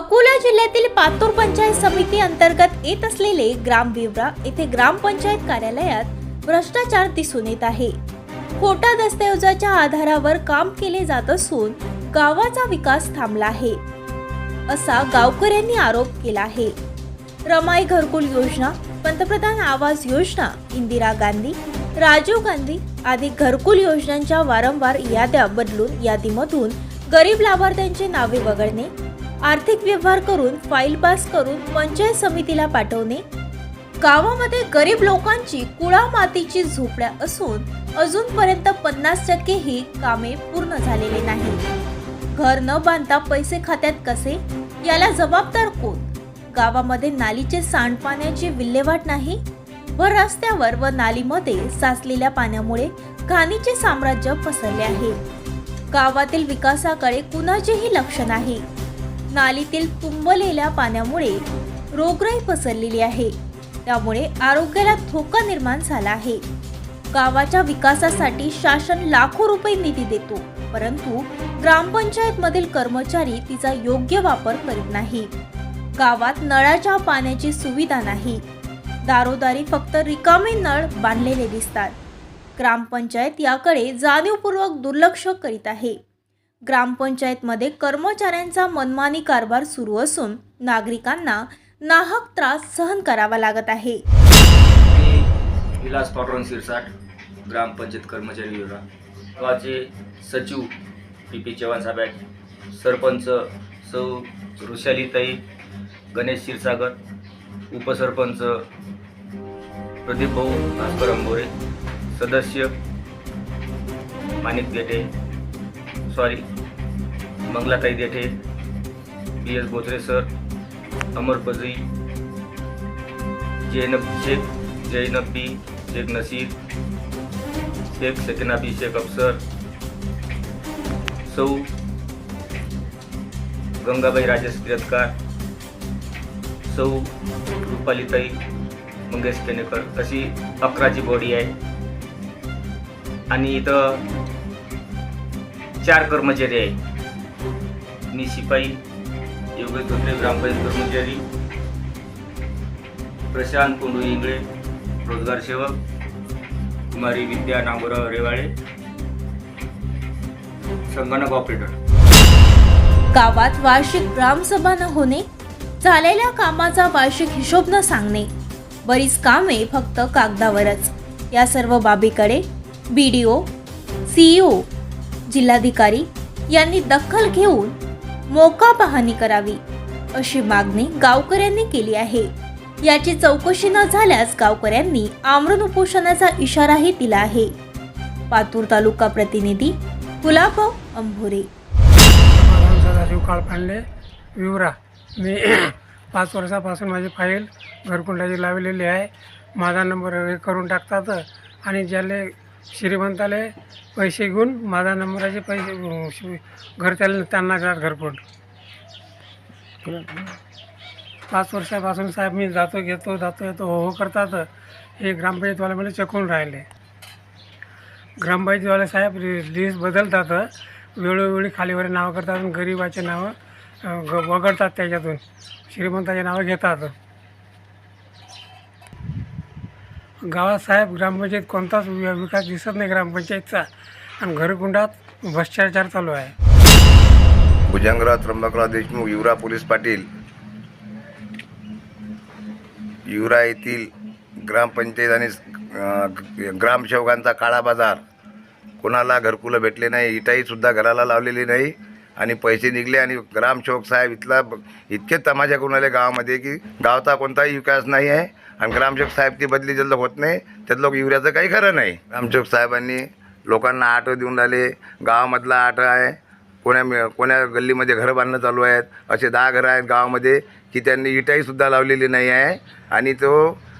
अकोला जिल्ह्यातील पातूर पंचायत समिती अंतर्गत येत असलेले ग्राम विवरा येथे ग्रामपंचायत कार्यालयात भ्रष्टाचार दिसून येत आहे. खोटा दस्तऐवजाच्या आधारावर काम केले जात असून गावाचा विकास थांबला आहे. असा गावकऱ्यांनी आरोप केला आहे. रमाई घरकुल योजना पंतप्रधान आवास योजना इंदिरा गांधी राजीव गांधी आदी घरकुल योजनांच्या वारंवार याद्या बदलून यादीमधून गरीब लाभार्थ्यांची नावे वगळणे आर्थिक व्यवहार करून फाईल पास करून पंचायत समितीला पाठवणे. गावामध्ये गरीब लोकांची कुळा मातीची झोपड्या असून अजूनपर्यंत पन्नास टक्के ही कामे पूर्ण झालेली नाही घर न बांधता पैसे खात्यात कसे? याला जबाबदार कोण? गावामध्ये नालीचे सांडपाण्याची विल्हेवाट नाही? व रस्त्यावर व नालीमध्ये साचलेल्या पाण्यामुळे घाणीचे साम्राज्य पसरले आहे. गावातील विकासाकडे कुणाचेही लक्ष नाही. नालीतील तुंबलेल्या पाण्यामुळे रोगराई पसरलेली आहे. त्यामुळे आरोग्याला धोका निर्माण झाला आहे. गावाच्या विकासासाठी शासन लाखो रुपये निधी देतो परंतु ग्रामपंचायत मधील कर्मचारी तिचा योग्य वापर करीत नाही. गावात नळाच्या पाण्याची सुविधा नाही. दारोदारी फक्त रिकामे नळ बांधलेले दिसतात. ग्रामपंचायत याकडे जाणीवपूर्वक दुर्लक्ष करीत आहे. ग्रामपंचायतमध्ये कर्मचाऱ्यांचा मनमानी कारभार सुरू असून नागरिकांना नाहक त्रास सहन करावा लागत आहे. मी विलास पाटोरन शिरसाट ग्रामपंचायत कर्मचारी विभाग. गावाचे सचिव पी पी चव्हाण साहेब आहेत. सरपंच सौ ऋषालीताई गणेश क्षीरसागर उपसरपंच प्रदीप भाऊ भास्कर अंबोरे सदस्य Manik Gete sorry. Mangalatai Dethe B S Botre sir Amar Pajari Zainab Shaikh Zainab bi Shaikh Nasir Shaikh Sakinabi Shaikh Afsar सौ गंगाबाई राजेश किरतकार सौ रुपालीताई मंगेश केनेकर अशी अकराची बॉडी आहे. आणि इथं चार कर्मचारी आहे मी शिपाई योगेश धोत्रे ग्रामपंचायत कर्मचारी प्रशांत कोंडू इंगळे रोजगार सेवक कुमारी विद्या नागोराव रेवाळे संगणक ऑपरेटर. गावात वार्षिक ग्रामसभा न होणे झालेल्या कामाचा वार्षिक हिशोब न सांगणे बरीच कामे फक्त कागदावरच. या सर्व बाबीकडे बी डी ओ सीईओ जिल्हाधिकारी यांनी दखल घेऊन मोका पाहणी करावी अशी मागणी गावकऱ्यांनी केली आहे. याची चौकशी न झाल्यास गावकऱ्यांनी आमरण उपोषणाचा इशाराही दिला आहे. पातूर तालुका प्रतिनिधी गुलाबराव अंभोरे सदाशिव काळपांडे विवरा मी पाच वर्षापासून माझी फाईल घरकुंडाची लावलेली आहे. माझा नंबर हे करून टाकतात आणि ज्याले श्रीमंताले पैसे घेऊन माझा नंबराचे पैसे घर त्याला त्यांना देतात घरपोट पाच वर्षापासून साहेब मी जातो घेतो जातो येतो हो हो करतात. हे ग्रामपंचायतवाले मला चकवून राहिले. ग्रामपंचायतवाले साहेब लिस्ट बदलतात वेळोवेळी खालीवर नावं करतात गरिबाचे नावं ग- वगळतात त्याच्यातून. श्रीमंताचे नावं घेतात. गावात साहेब ग्रामपंचायत कोणताच वि- विकास दिसत नाही ग्रामपंचायतचा. आणि घरकुंडात भ्रष्टाचार चालू आहे. भुजंगराव त्र्यंबकराव देशमुख युवरा पोलीस पाटील. युवरा येथील ग्रामपंचायत आणि अं, ग्रामसेवकांचा काळा बाजार. कोणाला घरकुलं भेटले नाही इटाईसुद्धा घराला लावलेली नाही. आणि पैसे निघले आणि ग्रामसेवक साहेब इथला इतके तमाशा करून आले गावामध्ये की गावचा कोणताही विकास नाही आहे आणि ग्रामसेवक साहेब ती बदली जल्द होत नाही त्यात लोक युरियाचं काही खरं नाही. ग्रामसेवक साहेबांनी लोकांना आटो देऊन राहिले गावामधला आटो आहे कोण्या कोण्या गल्लीमध्ये घरं बांधणं चालू आहेत असे दहा घरं आहेत गावामध्ये की त्यांनी इटाईसुद्धा लावलेली नाही आहे आणि तो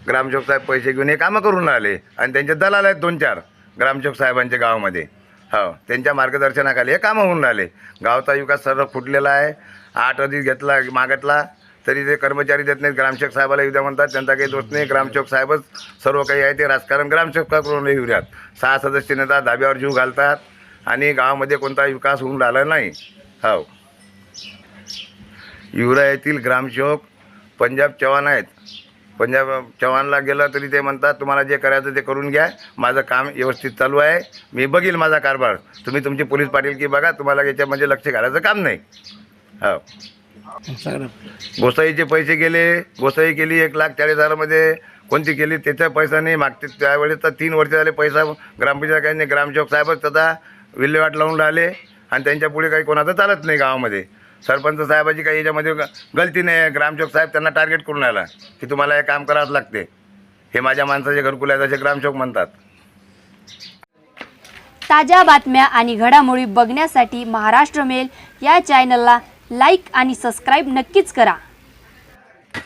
ग्रामसेवक साहेब पैसे घेऊन हे कामं करून राहिले आणि त्यांचे दलाल आहेत दोन चार ग्रामसेवक साहेबांच्या गावामध्ये. हो त्यांच्या मार्गदर्शनाखाली हे कामं होऊन राहिले. गावचा विकास सर्व फुटलेला आहे. आठ अधिक घेतला मागतला. तरी ते कर्मचारी देत नाहीत. ग्रामसेवक साहेबाला येऊ द्या म्हणतात. त्यांचा काही दोष नाही. ग्रामसेवक साहेबच सर्व काही आहे ते राजकारण ग्रामसेवकाकडून येऊ द्यात. सहा सदस्य नेता धाब्यावर जीव घालतात. आणि गावामध्ये कोणता विकास होऊन राहिला नाही. हो. युवरा येथील ग्रामसेवक पंजाब चव्हाण आहेत. पंजाब चव्हाणला गेलं तरी ते म्हणतात तुम्हाला जे करायचं ते करून घ्या. माझं काम व्यवस्थित चालू आहे. मी बघील माझा कारभार. तुम्ही तुमची पोलीस पाटील की बघा तुम्हाला याच्यामध्ये लक्ष घालायचं काम नाही. हो. गोसाईचे पैसे गेले. गोसाई केली एक लाख चाळीस हजारामध्ये. कोणती केली? त्याचा पैसा नाही मागते त्यावेळेस तर तीन वर्ष झाले पैसा ग्रामपंचायत काही नाही ग्रामसेवक साहेबच त्याचा विल्हेवाट लावून राहिले. आणि त्यांच्या पुढे काही कोणाचं चालत नाही गावामध्ये. सरपंच साहेबाची काही याच्यामध्ये गलती नाही आहे. ग्रामसेवक साहेब त्यांना टार्गेट करून राहिला की तुम्हाला हे काम करावंच लागते. हे माझ्या माणसाचे घरकुल आहे तसे ग्रामसेवक म्हणतात. ताज्या बातम्या आणि घडामोडी बघण्यासाठी महाराष्ट्र मेल या चॅनलला लाईक आणि सबस्क्राईब नक्कीच करा.